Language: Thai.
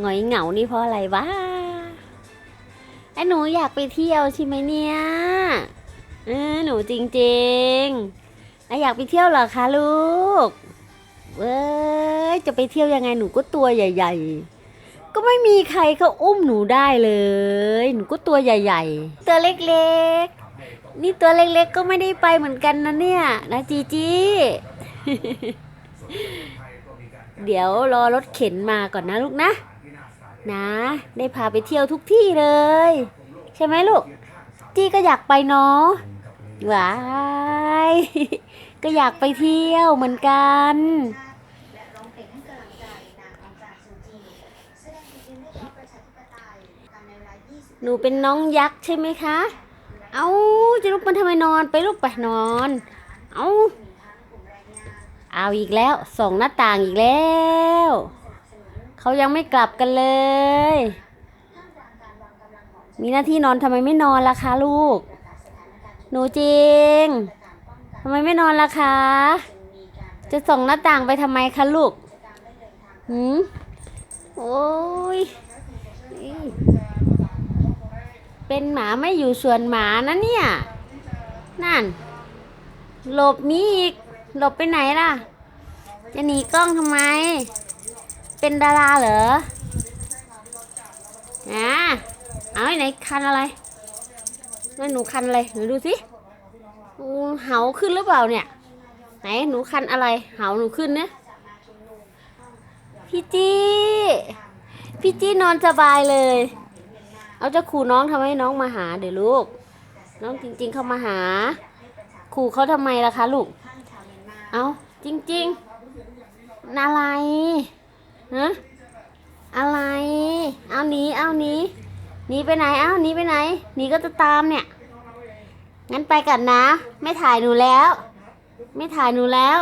หงอยเหงานี่เพราะอะไรวะไอ้หนูอยากไปเที่ยวใช่ไหมเนี่ยเออหนูจริงๆไอ้อยากไปเที่ยวเหรอคะลูกเว้ยจะไปเที่ยวยังไงหนูก็ตัวใหญ่ ๆ ก็ไม่มีใครเขาอุ้มหนูได้เลย หนูก็ตัวใหญ่ ๆ ตัวเล็กๆ นี่ตัวเล็กๆ ก็ไม่ได้ไปเหมือนกันนะเนี่ยนะจีจีเดี๋ยวรอรถเข็นมาก่อนนะลูกนะ นะ ได้พาไปเที่ยวทุกที่เลย ใช่ไหมลูก จี้ก็อยากไปเนาะว้ายก็อยากไปเที่ยวเหมือนกันหนูเป็นน้องยักษ์ใช่ไหมคะ เอาจะลุกมันทำไมนอนไปลูกไปนอน เอามีทั้งกลุ่มแรงงานเอาอีกแล้วส่องหน้าต่างอีกแล้ว เขายังไม่กลับกันเลย มีหน้าที่นอนทำไมไม่นอนล่ะคะลูก หนูจริงทำไมไม่นอนล่ะคะ จะส่งหน้าต่างไปทำไมคะลูกหืมโอ้ย เป็นหมาไม่อยู่ส่วนหมานะเนี่ย นั่น หลบมีอีก หลบไปไหนล่ะ จะหนีกล้องทำไม เป็นดาราเหรออ่าเอาไอ้ไหนคันอะไรนั่นหนูคันอะไรหนูดูสิเหาขึ้นหรือเปล่าเนี่ย ไหนหนูคันอะไร เหาหนูขึ้นเนี่ยพี่จี้ พี่จี้นอนสบายเลย เอาจะขู่น้องทำให้น้องมาหาเดี๋ยวลูก น้องจริง ๆ เข้ามาหา ขู่เขาทำไมล่ะคะลูกท่านชาวเมียนมาเอาจริงๆอะไร ฮะอะไร เอาหนีเอาหนีหนีไปไหนเอาหนีไปไหนหนีก็จะตามเนี่ย งั้นไปกันนะ ไม่ถ่ายหนูแล้ว ไม่ถ่ายหนูแล้ว